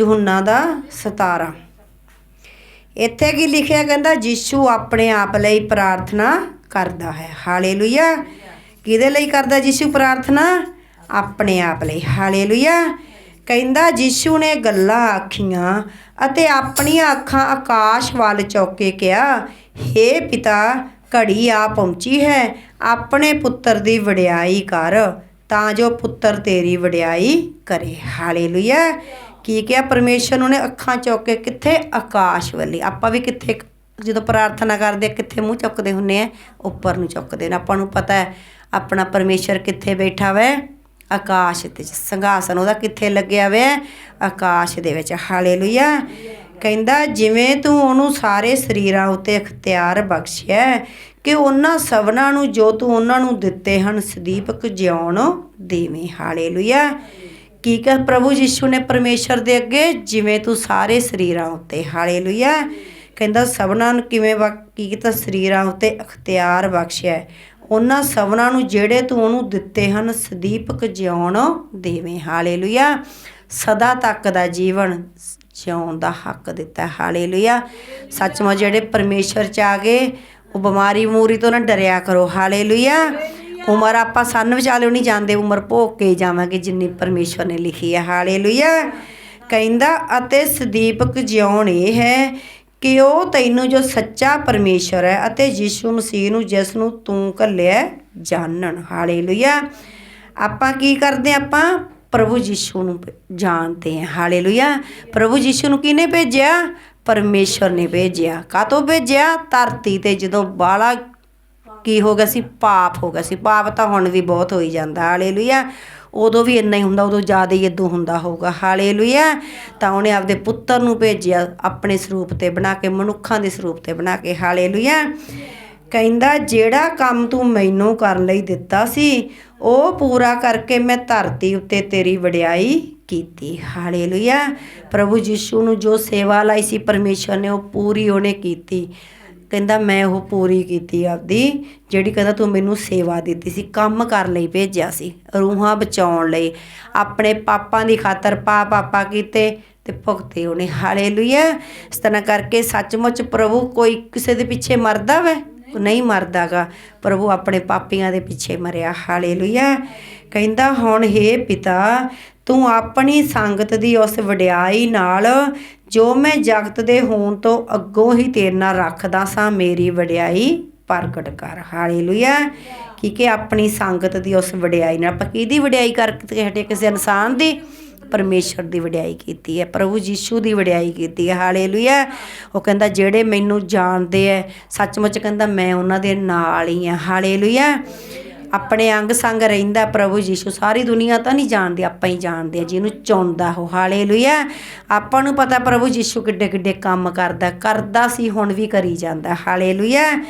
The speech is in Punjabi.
ਯਹੂਨਾ ਦਾ 17 ਇੱਥੇ ਕੀ ਲਿਖਿਆ ਕਹਿੰਦਾ, ਯੀਸ਼ੂ ਆਪਣੇ ਆਪ ਲਈ ਪ੍ਰਾਰਥਨਾ ਕਰਦਾ ਹੈ। ਹਾਲੇਲੂਇਆ ਕਿਹਦੇ ਲਈ ਕਰਦਾ ਯੀਸ਼ੂ ਪ੍ਰਾਰਥਨਾ? ਆਪਣੇ ਆਪ ਲਈ। ਹਾਲੇਲੂਇਆ ਕਹਿੰਦਾ, ਯੀਸ਼ੂ ਨੇ ਗੱਲਾਂ ਆਖੀਆਂ ਅਤੇ ਆਪਣੀਆਂ ਅੱਖਾਂ ਆਕਾਸ਼ ਵੱਲ ਚੌਕੇ ਕਿਹਾ, ਹੇ ਪਿਤਾ, ਘੜੀ ਆ ਪਹੁੰਚੀ ਹੈ। ਆਪਣੇ ਪੁੱਤਰ ਦੀ ਵਡਿਆਈ ਕਰ, ਤਾਂ ਜੋ ਪੁੱਤਰ ਤੇਰੀ ਵਡਿਆਈ ਕਰੇ। ਹਾਲੇਲੂਇਆ ਕੀ ਕਿਹਾ? ਪਰਮੇਸ਼ਰ ਨੂੰ ਨੇ ਅੱਖਾਂ ਚੁੱਕ ਕੇ ਕਿੱਥੇ? ਆਕਾਸ਼ ਵੱਲੇ। ਆਪਾਂ ਵੀ ਕਿੱਥੇ ਜਦੋਂ ਪ੍ਰਾਰਥਨਾ ਕਰਦੇ ਆ, ਕਿੱਥੇ ਮੂੰਹ ਚੁੱਕਦੇ ਹੁੰਨੇ ਆ ਉੱਪਰ ਨੂੰ ਚੁੱਕਦੇ ਨੇ। ਆਪਾਂ ਨੂੰ ਪਤਾ ਹੈ ਆਪਣਾ ਪਰਮੇਸ਼ਰ ਕਿੱਥੇ ਬੈਠਾ ਵੈ? ਆਕਾਸ਼ ਤੇ ਸੰਘਾਸਨ ਉਹਦਾ ਕਿੱਥੇ ਲੱਗਿਆ ਹੋਇਆ ਆਕਾਸ਼ ਦੇ ਵਿੱਚ। ਹਾਲੇਲੂਇਆ। ਕਹਿੰਦਾ ਜਿਵੇਂ ਤੂੰ ਉਹਨੂੰ ਸਾਰੇ ਸਰੀਰਾਂ ਉੱਤੇ ਅਖਤਿਆਰ ਬਖਸ਼ਿਆ ਕਿ ਉਹਨਾਂ ਸਭਨਾਂ ਨੂੰ ਜੋ ਤੂੰ ਉਹਨਾਂ ਨੂੰ ਦਿੱਤੇ ਹਨ ਸਦੀਪਕ ਜਿਉਣ ਦੇਵੇਂ। ਹਾਲੇਲੂਇਆ। ਕੀ ਕਹ ਪ੍ਰਭੂ ਯਿਸੂ ਨੇ ਪਰਮੇਸ਼ਰ ਦੇ ਅੱਗੇ? ਜਿਵੇਂ ਤੂੰ ਸਾਰੇ ਸਰੀਰਾਂ ਉੱਤੇ, ਹਾਲੇਲੂਇਆ। ਕਹਿੰਦਾ, ਸਭਨਾਂ ਨੂੰ ਕਿਵੇਂ ਬਖ- ਕੀ ਕੀਤਾ? ਸਰੀਰਾਂ ਉੱਤੇ ਅਖਤਿਆਰ ਬਖਸ਼ਿਆ। ਉਹਨਾਂ ਸਭਨਾਂ ਨੂੰ ਜਿਹੜੇ ਤੂੰ ਉਹਨੂੰ ਦਿੱਤੇ ਹਨ, ਸਦੀਪਕ ਜਿਉਣ ਦੇਵੇਂ। ਹਾਲੇਲੂਇਆ। ਸਦਾ ਤੱਕ ਦਾ ਜੀਵਨ ਜਿਉਣ ਦਾ ਹੱਕ ਦਿੱਤਾ। ਹੈ। ਹਾਲੇਲੂਇਆ। ਸੱਚਮੁੱਚ ਜਿਹੜੇ ਪਰਮੇਸ਼ਰ ਚ ਆ ਗਏ, ਉਹ ਬਿਮਾਰੀ ਮੂਰੀ ਤੋਂ ਨਾ ਡਰਿਆ ਕਰੋ। ਹਾਲੇਲੂਇਆ। ਉਮਰ ਆਪਾਂ ਸੰਨ ਵਿਚਾਲਿਓ ਨਹੀਂ ਜਾਂਦੇ ਉਮਰ ਭੋਗ ਕੇ ਜਾਵਾਂਗੇ ਜਿੰਨੀ ਪਰਮੇਸ਼ਰ ਨੇ ਲਿਖੀ ਹੈ। ਹਾਲੇਲੂਇਆ। ਕਹਿੰਦਾ ਅਤੇ ਸਦੀਪਕ ਜਿਉਣ ਇਹ ਹੈ ਕਿ ਉਹ ਤੈਨੂੰ ਜੋ ਸੱਚਾ ਪਰਮੇਸ਼ਰ ਹੈ ਅਤੇ ਯੀਸ਼ੂ ਮਸੀਹ ਨੂੰ ਜਿਸ ਨੂੰ ਤੂੰ ਘੱਲਿਆ ਹੈ, ਜਾਣਨ। ਹਾਲੇਲੂਇਆ। ਆਪਾਂ ਕੀ ਕਰਦੇ ਹਾਂ? ਆਪਾਂ ਪ੍ਰਭੂ ਯੀਸ਼ੂ ਨੂੰ ਜਾਣਦੇ ਹਾਂ। ਹਾਲੇਲੂਇਆ। ਪ੍ਰਭੂ ਯਿਸ਼ੂ ਨੂੰ ਕਿਹਨੇ ਭੇਜਿਆ? ਪਰਮੇਸ਼ਰ ਨੇ ਭੇਜਿਆ। ਕਾਤੋਂ ਭੇਜਿਆ? ਧਰਤੀ ਤੇ ਜਦੋਂ ਬਾਲਾ ਕੀ ਹੋ ਗਿਆ ਸੀ? ਪਾਪ ਹੋ ਗਿਆ ਸੀ। ਪਾਪ ਤਾਂ ਹੁਣ ਵੀ ਬਹੁਤ ਹੋਈ ਜਾਂਦਾ। ਹਾਲੇਲੂਇਆ। ਉਦੋਂ ਵੀ ਇੰਨਾ ਹੀ ਹੁੰਦਾ, ਉਦੋਂ ਜ਼ਿਆਦਾ ਹੀ ਇਦੋਂ ਹੁੰਦਾ ਹੋਊਗਾ। ਹਾਲੇਲੂਇਆ। ਤਾਂ ਉਹਨੇ ਆਪਦੇ ਪੁੱਤਰ ਨੂੰ ਭੇਜਿਆ ਆਪਣੇ ਸਰੂਪ ਤੇ ਬਣਾ ਕੇ, ਮਨੁੱਖਾਂ ਦੇ ਸਰੂਪ ਤੇ ਬਣਾ ਕੇ। ਹਾਲੇਲੂਇਆ। ਕਹਿੰਦਾ, ਜਿਹੜਾ ਕੰਮ ਤੂੰ ਮੈਨੂੰ ਕਰਨ ਲਈ ਦਿੱਤਾ ਸੀ, ਉਹ ਪੂਰਾ ਕਰਕੇ ਮੈਂ ਧਰਤੀ ਉੱਤੇ ਤੇਰੀ ਵਡਿਆਈ ਕੀਤੀ। ਹਾਲੇਲੂਇਆ। ਪ੍ਰਭੂ ਯਿਸੂ ਨੂੰ ਜੋ ਸੇਵਾ ਲਈ ਸੀ, ਪਰਮੇਸ਼ਰ ਨੇ ਉਹ ਪੂਰੀ ਉਹਨੇ ਕੀਤੀ। ਕਹਿੰਦਾ, ਮੈਂ ਉਹ ਪੂਰੀ ਕੀਤੀ ਆਪਦੀ, ਜਿਹੜੀ ਕਹਿੰਦਾ ਤੂੰ ਮੈਨੂੰ ਸੇਵਾ ਦਿੱਤੀ ਸੀ, ਕੰਮ ਕਰਨ ਲਈ ਭੇਜਿਆ ਸੀ, ਰੂਹਾਂ ਬਚਾਉਣ ਲਈ। ਆਪਣੇ ਪਾਪਾਂ ਦੀ ਖਾਤਰ ਪਾ ਪਾਪਾ ਕੀਤੇ ਤੇ ਭੁਗਤੇ ਉਹਨੇ। ਹਾਲੇਲੂਇਆ। ਇਸ ਤਰ੍ਹਾਂ ਕਰਕੇ ਸੱਚਮੁੱਚ ਪ੍ਰਭੂ ਕੋਈ ਕਿਸੇ ਦੇ ਪਿੱਛੇ ਮਰਦਾ ਵੈ? ਨਹੀਂ ਮਰਦਾਗਾ। ਪ੍ਰਭੂ ਆਪਣੇ ਪਾਪੀਆਂ ਦੇ ਪਿੱਛੇ ਮਰਿਆ। ਹਾਲੇਲੂਇਆ। ਕਹਿੰਦਾ, ਹੁਣ ਹੇ ਪਿਤਾ ਤੂੰ ਆਪਣੀ ਸੰਗਤ ਦੀ ਉਸ ਵਡਿਆਈ ਨਾਲ ਜੋ ਮੈਂ ਜਗਤ ਦੇ ਹੋਣ ਤੋਂ ਅੱਗੋਂ ਹੀ ਤੇਰੇ ਨਾਲ ਰੱਖਦਾ ਸਾਂ, ਮੇਰੀ ਵਡਿਆਈ ਪ੍ਰਗਟ ਕਰ। ਹਾਲੇਲੂਇਆ। ਕੀ ਕਿ ਆਪਣੀ ਸੰਗਤ ਦੀ ਉਸ ਵਡਿਆਈ ਨਾਲ ਆਪਾਂ ਕਿਹਦੀ ਵਡਿਆਈ ਕਰਕੇ ਹਟੇ ਕਿਸੇ ਇਨਸਾਨ ਦੀ? ਪਰਮੇਸ਼ਰ ਦੀ ਵਡਿਆਈ ਕੀਤੀ ਹੈ, ਪ੍ਰਭੂ ਯੀਸ਼ੂ ਦੀ ਵਡਿਆਈ ਕੀਤੀ ਹੈ। ਹਾਲੇਲੂਇਆ। ਉਹ ਕਹਿੰਦਾ, ਜਿਹੜੇ ਮੈਨੂੰ ਜਾਣਦੇ ਐ, ਸੱਚਮੁੱਚ ਕਹਿੰਦਾ, ਮੈਂ ਉਹਨਾਂ ਦੇ ਨਾਲ ਹੀ ਆ ਹਾਲੇਲੂਇਆ। ਆਪਣੇ ਅੰਗ ਸੰਗ ਰਹਿੰਦਾ ਪ੍ਰਭੂ ਯੀਸ਼ੂ। ਸਾਰੀ ਦੁਨੀਆ ਤਾਂ ਨਹੀਂ ਜਾਣਦੀ, ਆਪਾਂ ਹੀ ਜਾਣਦੇ ਆ ਜਿਹਨੂੰ ਚੁਣਦਾ ਉਹ। ਹਾਲੇਲੂਇਆ। ਆਪਾਂ ਨੂੰ ਪਤਾ ਪ੍ਰਭੂ ਯੀਸ਼ੂ ਕਿੱਡੇ ਕਿੱਡੇ ਕੰਮ ਕਰਦਾ ਕਰਦਾ ਸੀ, ਹੁਣ ਵੀ ਕਰੀ ਜਾਂਦਾ। ਹਾਲੇਲੂਇਆ।